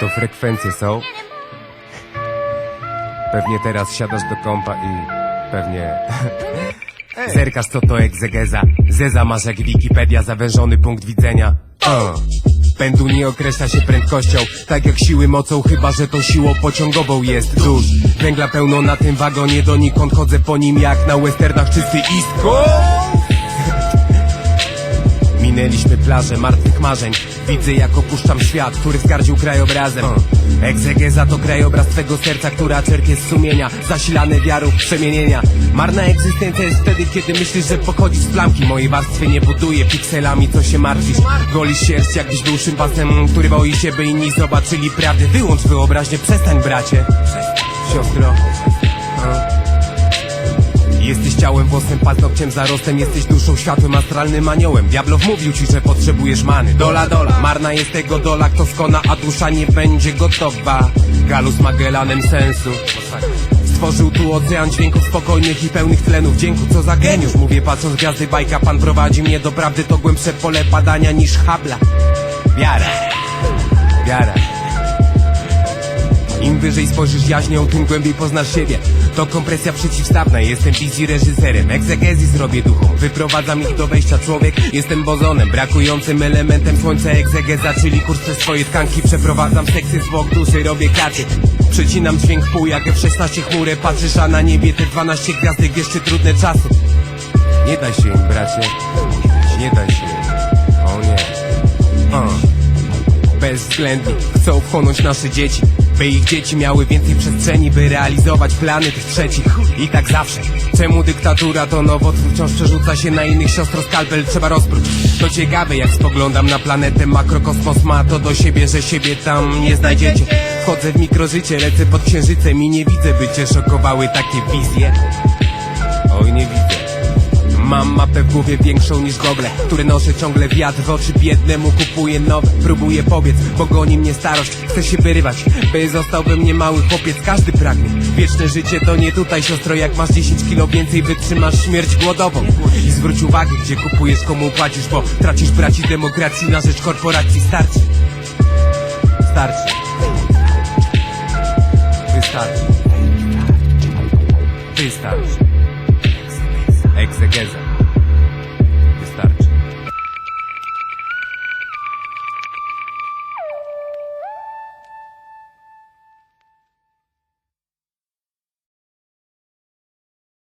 To frekwencje są? Pewnie teraz siadasz do kompa i pewnie... Zerkasz co to egzegeza. Zeza masz jak Wikipedia zawężony punkt widzenia. Uh. Pędu nie określa się prędkością. Tak jak siły mocą Chyba, że to siłą pociągową jest Dusz, węgla pełno na tym wagonie Donikąd chodzę po nim jak na westernach Czysty East Minęliśmy plażę martwych marzeń. Widzę jak opuszczam świat, który zgardził krajobrazem. Egzegeza to krajobraz twego serca, która czerpie z sumienia. Zasilane wiarą przemienienia. Marna egzystencja jest wtedy, kiedy myślisz, że pochodzisz z plamki. Mojej warstwy nie buduje pikselami, co się martwisz. Golisz sierść, jakbyś był szympansem, który boi się, by inni zobaczyli prawdę. Wyłącz wyobraźnię, przestań bracie. Siostro ciałem, włosem, paznokciem, zarostem. Jesteś duszą, światłem, astralnym aniołem. Diablow mówił ci, że potrzebujesz many. Dola, dola, marna jest tego dola Kto skona, a dusza nie będzie gotowa. Galus Magellanem sensu. Stworzył tu ocean dźwięków spokojnych i pełnych tlenów. Dzięku, co za geniusz. Mówię patrząc gwiazdy bajka Pan prowadzi mnie do prawdy. To głębsze pole badania niż habla. Wiara. Wiara im wyżej spojrzysz jaźnią, tym głębiej poznasz siebie. To kompresja przeciwstawna, jestem busy reżyserem. Egzegezji zrobię duchom, wyprowadzam ich do wejścia Człowiek, jestem bozonem, brakującym elementem Słońca. Egzegeza, czyli kurs przez swoje tkanki. Przeprowadzam seksy zwłok duszy, robię klaty Przecinam dźwięk pół, jak F-16 chmurę. Patrzysz, a na niebie te 12 gwiazdek Jeszcze trudne czasy. Nie daj się im, bracie. Nie daj się O nie. Uh bezwzględni Chcą wchłonąć nasze dzieci By ich dzieci miały więcej przestrzeni By realizować plany tych trzecich. I tak zawsze. Czemu dyktatura to nowotwór? Wciąż przerzuca się na innych siostro Skalpel trzeba rozpróć. To ciekawe jak spoglądam na planetę Makrokosmos ma to do siebie Że siebie tam nie znajdziecie. Wchodzę w mikrożycie, lecę pod księżycem I nie widzę by cię szokowały takie wizje. Oj nie widzę Mam mapę w głowie większą niż gogle Które noszę ciągle wiatr w oczy biednemu. Kupuję nowe, próbuję pobiec Bo goni mnie starość, chcę się wyrywać By został we mnie mały chłopiec. Każdy pragnie Wieczne życie to nie tutaj siostro. Jak masz 10 kilo więcej wytrzymasz śmierć głodową. I zwróć uwagę gdzie kupujesz komu płacisz Bo tracisz braci demokracji na rzecz korporacji. Starczy. Starczy. Wystarczy. Wystarczy Egzegeza